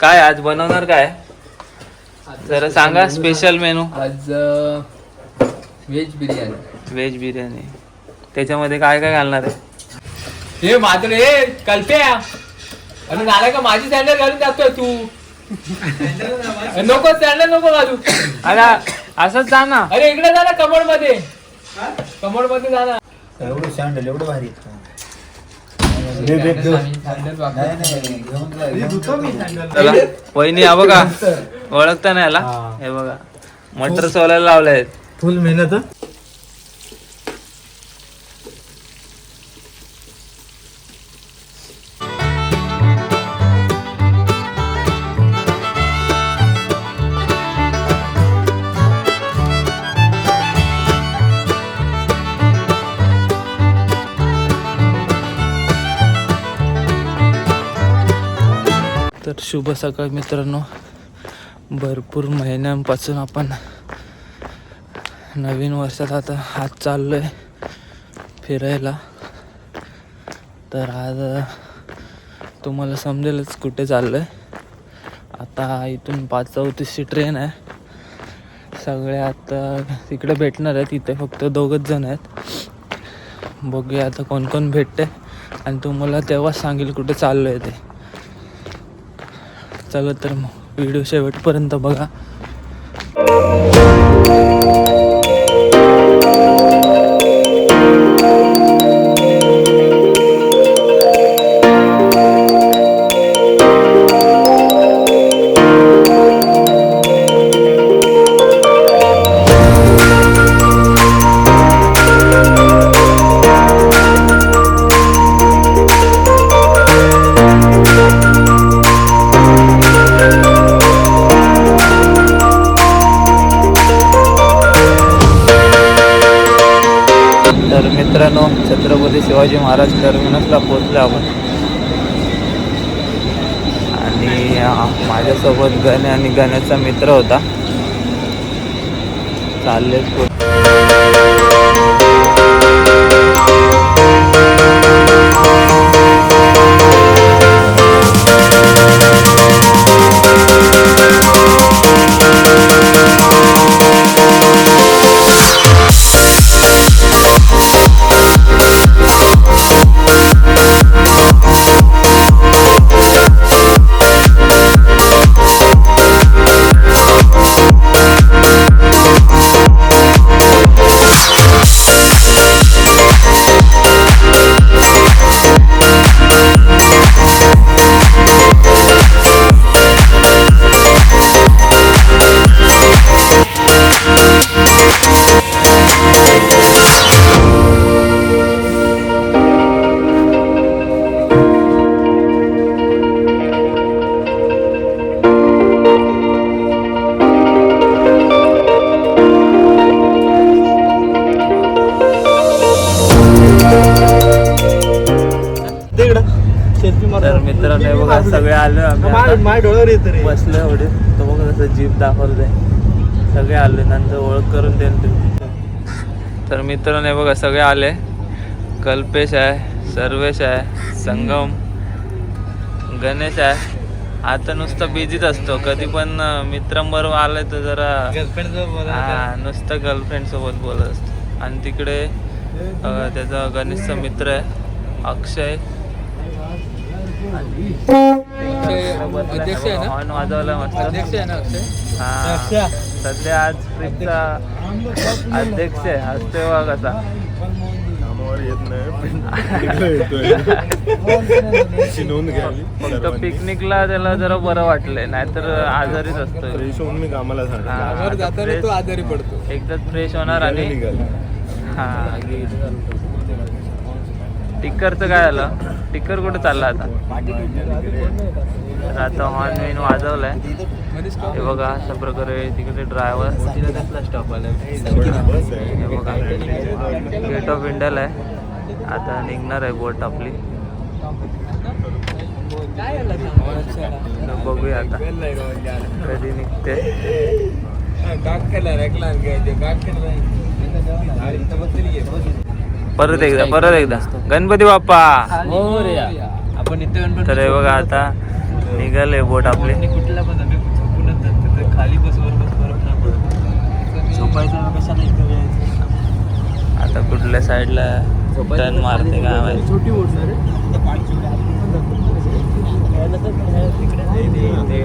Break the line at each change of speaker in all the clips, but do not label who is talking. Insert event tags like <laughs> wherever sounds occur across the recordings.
काय आज बनवणार काय? जरा सांगा स्पेशल मेनू
आज व्हेज बिर्याणी
व्हेज बिर्याणी त्याच्यामध्ये काय काय घालणार आहे?
हे माझं रे कल्प्या आणि नाला का माझी सँडल घालून जातोय तू. नको सँडल नको घालू.
अरे असंच जा ना.
अरे इकडे जा ना कमोडमध्ये कमोडमध्ये जा ना.
एवढं सँडल एवढं भारी आहेत का?
चला वहिनी हा बघा. <laughs> ओळखता नाही याला? हे. बघा. मटर सोलायला लावले आहेत
फुल मेहनत
शुभ सकाळ मित्रांनो. भरपूर महिन्यांपासून आपण नवीन वर्षात आता हात चाललो आहे फिरायला. तर आज तुम्हाला समजेलच कुठे चाललो आहे आता इथून पाच चौतीसची ट्रेन आहे. सगळे आता तिकडे भेटणार आहेत. इथे फक्त दोघंच जण आहेत. बघूया आता कोण कोण भेटते आणि तुम्हाला तेव्हाच सांगेल कुठे चाललो आहे ते. चला तर मग व्हिडिओ शेवटपर्यंत बघा. मित्रांनो छत्रपती शिवाजी महाराज टर्मिनसला पोचलो आपण. आणि माझ्यासोबत गणे आणि गण्याचा मित्र होता. चालले सगळे आलो आम्ही आता.
डोळ्यावर येत रे.
बसलो एवढे. तो बघ कसं जीप दाखवतंय. सगळे आले नंतर ओळख करून देईल तुम्ही. तर मित्रांनो बघा सगळे आले. कल्पेश आहे सर्वेश आहे संगम गणेश आहे. आता नुसतं बिझीच असतो. कधी पण मित्रांबरोबर आलाय तर जरा हा नुसतं गर्लफ्रेंड सोबत बोलत असतो. आणि तिकडे त्याचा गणेशचा मित्र आहे अक्षय.
अध्यक्ष आहे ना?
हॉर्न वाजवला मस्त
अध्यक्ष आहे ना अक्षय?
हा. सध्या आज ट्रिपचा अध्यक्ष आहे हसतोय बघा कसा
नोंद घ्यावी.
फक्त पिकनिकला त्याला जरा बरं वाटलंय नाहीतर आजारीच असतो
फ्रेश होऊन मी कामाला
हा,
सांगतो
कामावर
आता
जाताना
fresh-
तो आजारी पडतो.
एकदाच फ्रेश होणार आणि
निघाला.
हा टिक्करचं काय झालं? टिक्कर कुठं चालला आता? तर आता हॉर्न विन वाजवलाय. हे बघा अशा प्रकारे तिकडे ड्रायव्हर स्टॉप आला हे बघा गेट ऑफ इंडियाला आहे. आता निघणार आहे बोट आपली. बघूया आता. कधी निघते. परत एकदा परत एकदा. गणपती बाप्पा.
आपण इथे गणपती
तर हे बघा आता निघाले बोट आपले.
खाली
आता कुठल्या साईडला टर्न मारते काय माहिती
छोटी बोट ना रे.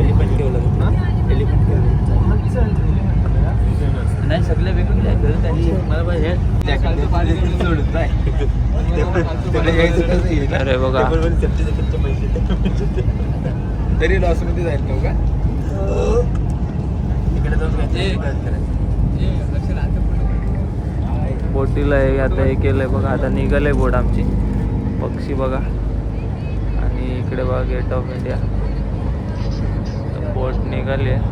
एलिफंट ठेवलं एलिफंट नाही आहेत. मला पण हे सोडत नाही
अरे बघा.
तरी लॉसमध्ये जाईल तो का? इकडे जाऊन
बोटीला हे आता हे केलंय बघा. आता निघाले बोट आमची. पक्षी बघा. आणि इकडे बघा गेट ऑफ इंडिया बोट निघाली आहे.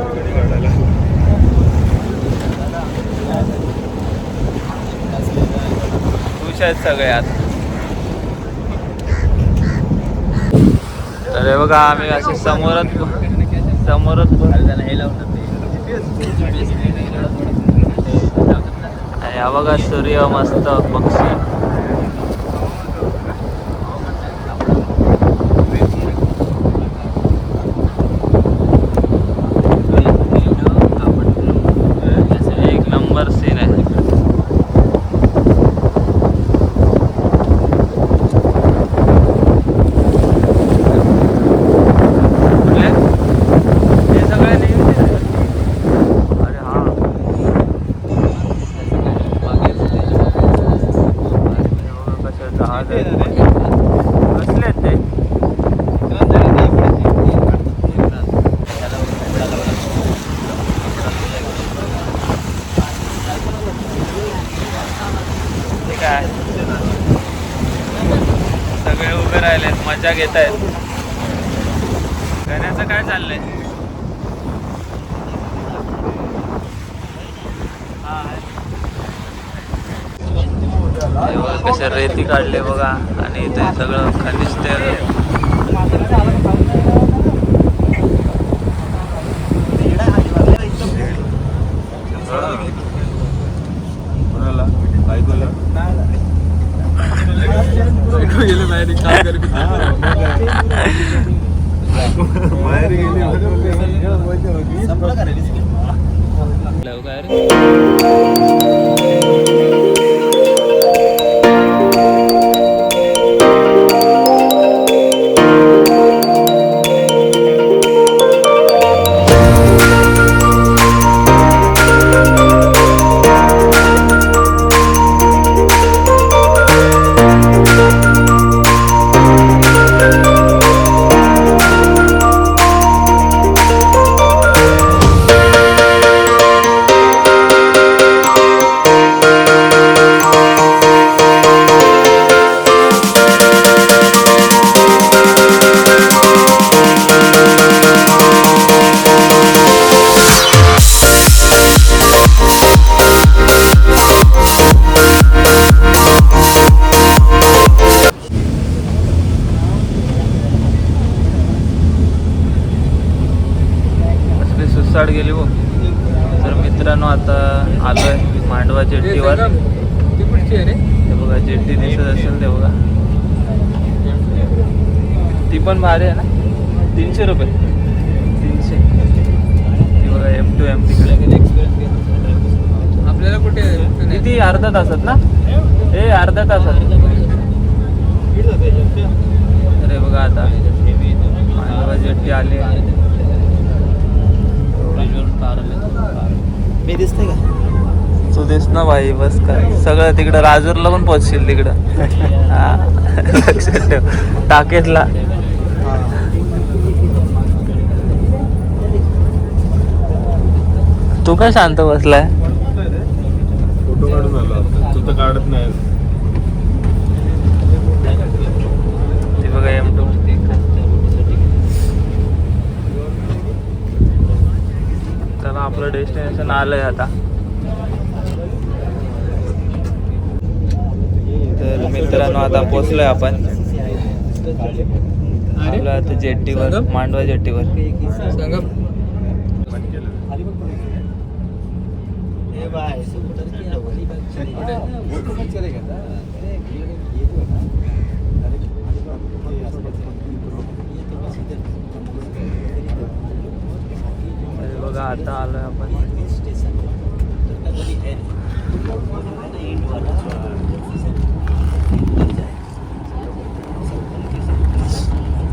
सगळ्यात. सगळे तर हे बघा आम्ही असे समोरच समोरच आणि बघा सूर्य मस्त पक्षी एक नंबर सीन आहे कुठले? हे सगळे नेहमीचे आहेत. अरे हा कसं जहाज आहे. कसले आहेत ते ते काय सगळे उभे राहिलेत मजा घेत आहेत. गण्याचं काय चाललंय? हे कसं रेती काढले बघा. आणि ते सगळं खनिज
ते
गेले बाहेर काम करत
बाहेर गेली
काय रे? अर्धा तासात ना? हे अर्धा तासात. अरे बघा आता. जेट्टी आली.
मी दिसते का?
तू दिस ना भाई बस का सगळं तिकडं राजूरला पण पोचशील तिकडं. <laughs> हा. लक्षात ठेव. टाकेतला. तू काय शांत बसलाय?
फोटो काढून आलो तू तर काढत नाही बघा एम टू
आपलं डेस्टिनेशन आलंय आता. तर मित्रांनो आता पोचलोय आपण. आपलं आता जेट्टीवर मांडवा जेट्टीवर.
बाय.
बघा आता आलं आपण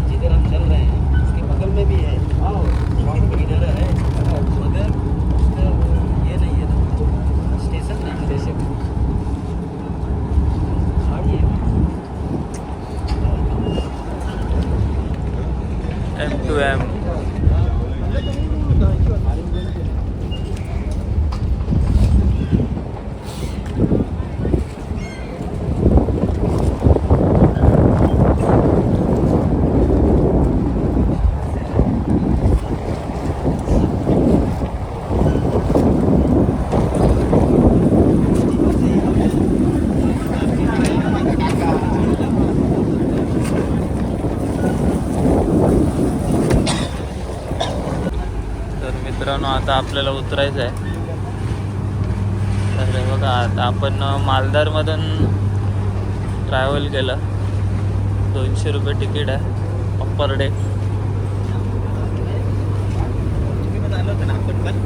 जिधर हम चल रहे हैं उसके बगल में भी है इधर है मगर उसका ये नहीं है ना स्टेशन नहीं स्टेशन
एम टू एम तर मित्रांनो आता आपल्याला उतरायचं आहे. तर बघा आता आपण मालदारमधून ट्रॅव्हल केलं. दोनशे रुपये तिकीट आहे पर डे
आलं होतं ना आपण पण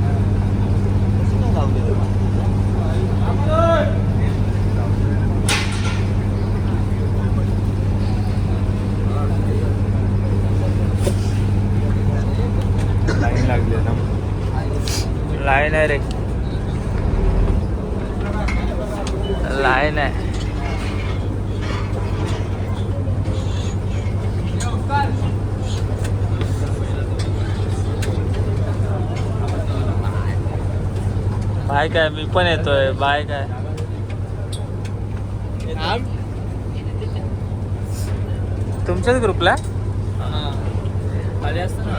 कसं नाही लावलेलं मग?
लाईन लागली आहे ना
लाईन आहे रे लाईन आहे बाय काय मी पण येतोय. बाय काय? तुमच्याच ग्रुपला?
आले असतं ना?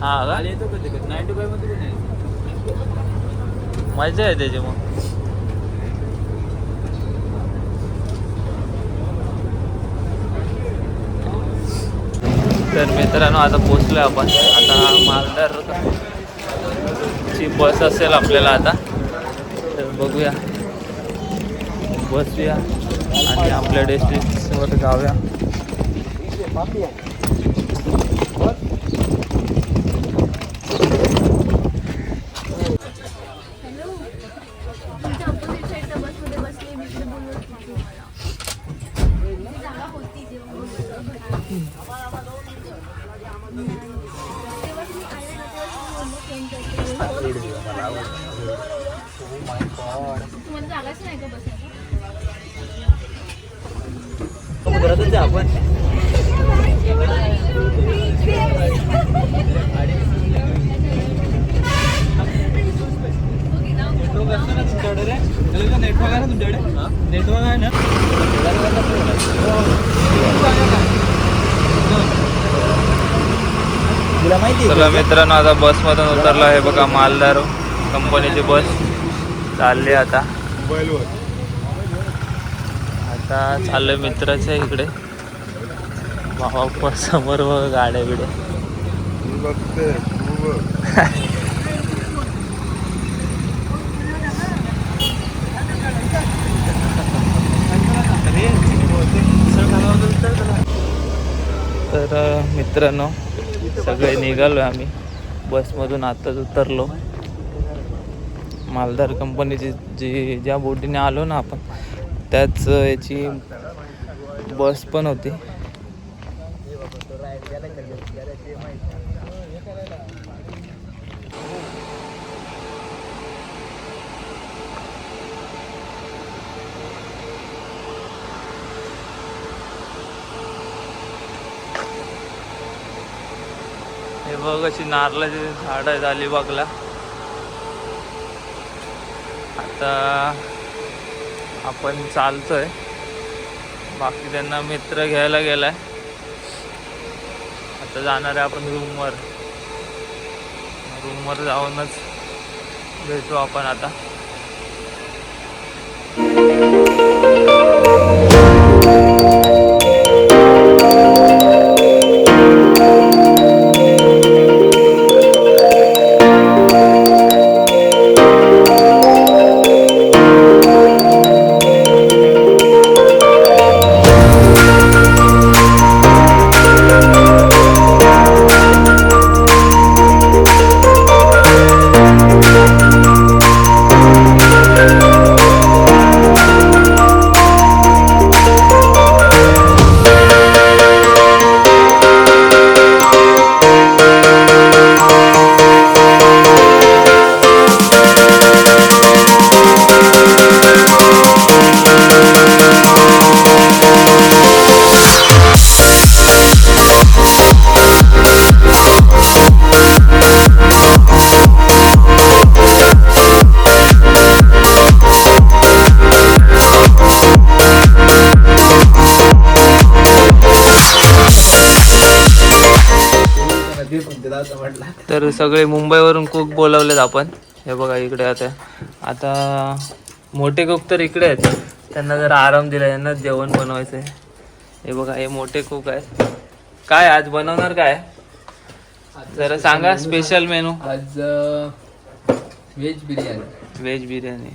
हा का
आले येतो कधी कधी. नाईन टू फाईव्हमध्ये पण यायचं.
मजा आहे त्याची मग. तर मित्रांनो आता पोचलोय आपण. आता मालदार ची बस असेल आपल्याला आता. तर बघूया. बसूया. आणि आपल्या डेस्टिनेशनवर जाऊया.
समुद्रातच आहे आपण.
नेटवर्क असतं ना तुमच्याकडे रे? त्याला नेटवर्क आहे ना तुमच्याकडे? नेटवर्क आहे ना?
तुला माहिती
चला मित्रांनो आता बसमधून उतरलो आहे बघा मालदार कंपनीची बस चालली आता. आता चाललोय मित्राच्या इकडे. भावा पण समोर बघ गाड्या बिड्या. तर मित्रांनो सगळे निघालो आम्ही. बसमधून आत्ताच उतरलो. मालदार कंपनीची जी ज्या बोटीने आलो ना आपण त्याच याची बस पण होती. हे बघ अशी नारळाची झाड आहेत अलिबागला. आता आपण चालतोय. बाकी त्यांना मित्र घ्यायला गेलाय. आता जाणार आहे आपण रूमवर रूमवर जाऊनच भेटू आपण आता. तर सगळे मुंबईवरून कुक बोलवलेत आपण. हे बघा इकडे आता. आता मोठे कुक तर इकडे आहेत. त्यांना जरा आराम दिला यांना जेवण बनवायचं आहे हे बघा हे मोठे कुक आहेत. काय आज बनवणार काय? जरा सांगा स्पेशल मेनू
आज व्हेज बिर्याणी.
व्हेज बिर्याणी.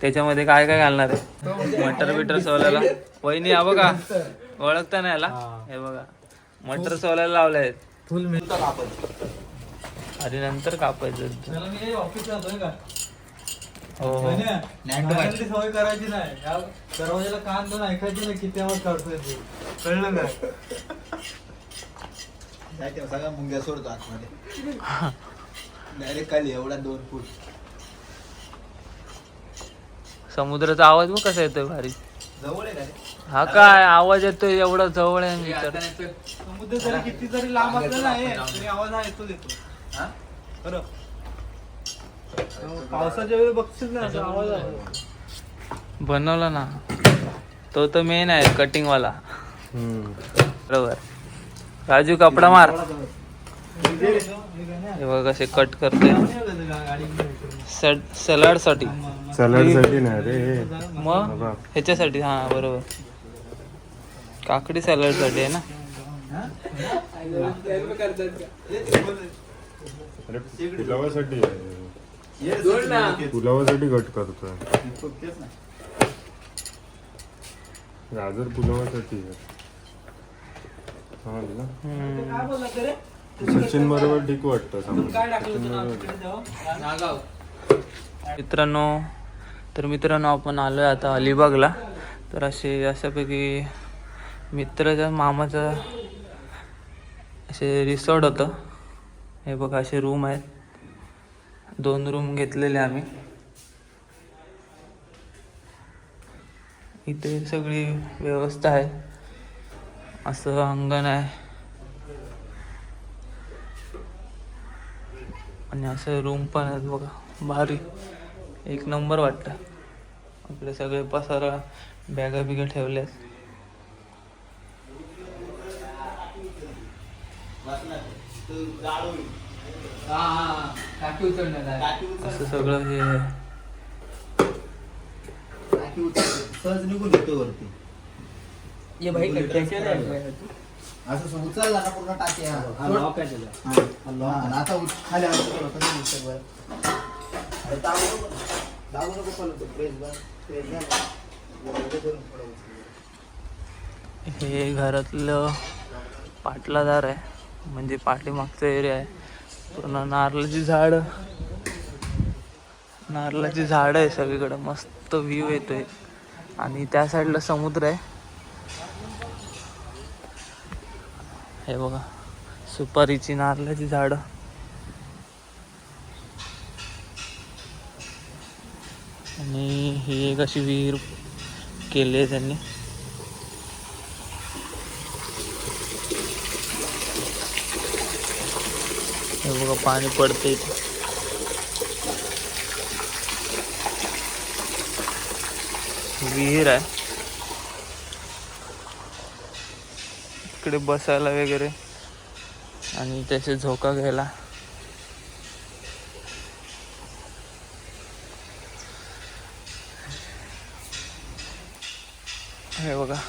त्याच्यामध्ये काय काय घालणार आहे? मटर बिटर सोलायला. वहिनी हा बघा. ओळखता नाही याला? हे. बघा. मटर सोलायला लावले आहेत अरे नंतर कापायचं. हो. हो.
सवय करायची नाही. या दरवाजाला कान दोन ऐकायची नाही किती आवाज काढतोय तू. कळलं
सगळ्या मुंग्या सोडतो आतमध्ये. डायरेक्ट खाली एवढा दोन फूट.
समुद्राचा आवाज बघ कसा येतोय भारी.
जवळ आहे का रे?
हा काय? आवाज येतोय एवढा जवळ आहे मी तर.
समुद्र जरी किती जरी लांब असला नाही तरी आवाज हा येतो देतो
हा?
बरं पावसाच्या वेळी बघशील ना असा आवाज आहे.
बनवला ना. तो तर मेन आहे कटिंग वाला. बरोबर. राजू कपडा मार. हे बघ कसे कट करते
सलाडसाठी सलाडसाठी नाही रे.
मग? ह्याच्यासाठी हा बरोबर. काकडी सलाडसाठी आहे ना?
अरे आहे. पुलावासाठी कट करतोय
तेच ना.
गाजर आहे समजलं?
हम्म.
सचिन बरोबर ठीक वाटतं समजा.
मित्रांनो तर मित्रांनो आपण आलोय आता अलिबागला तर असे अशापैकी मित्राच्या मामाचं असे रिसॉर्ट होतं हे बघा असे रूम आहेत. दोन रूम घेतलेले आम्ही. इथे सगळी व्यवस्था आहे. असं अंगण आहे. आणि असं रूम पण आहेत बघा भारी. एक नंबर वाटतं. आपले सगळे पसारा बॅगा बिगा ठेवल्यात. असं सगळं हे.
सहज निघून येतो वरती.
ये भाई
असं उचलला ना पूर्ण टाकी आता खाली दाबू नको. पण बर.
हे घरातलं पाटलादार आहे. म्हणजे पाठीमागचा एरिया आहे. पूर्ण नारळाची झाड. नारळाची झाड आहे सगळीकडे. मस्त व्ह्यू येतोय. आणि त्या साईडला समुद्र आहे. हे बघा. सुपारीची नारळाची झाडं. आणि ही एक अशी विहीर केली आहे त्यांनी. हे बघा पाणी पडते विहीर आहे. इकडे बसायला वगैरे. आणि त्याचे झोका घ्यायला. हे बघा.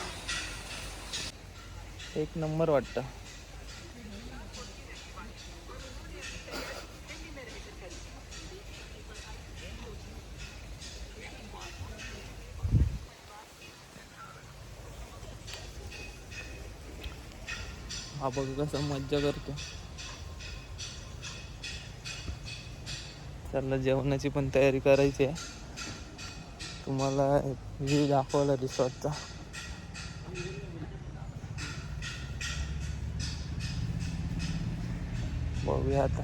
एक नंबर वाटतं. हा बघ कसं मज्जा करतो. चला जेवणाची पण तयारी करायची आहे. तुम्हाला व्ह्यू दाखवला रिसॉर्टचा. बघूया आता.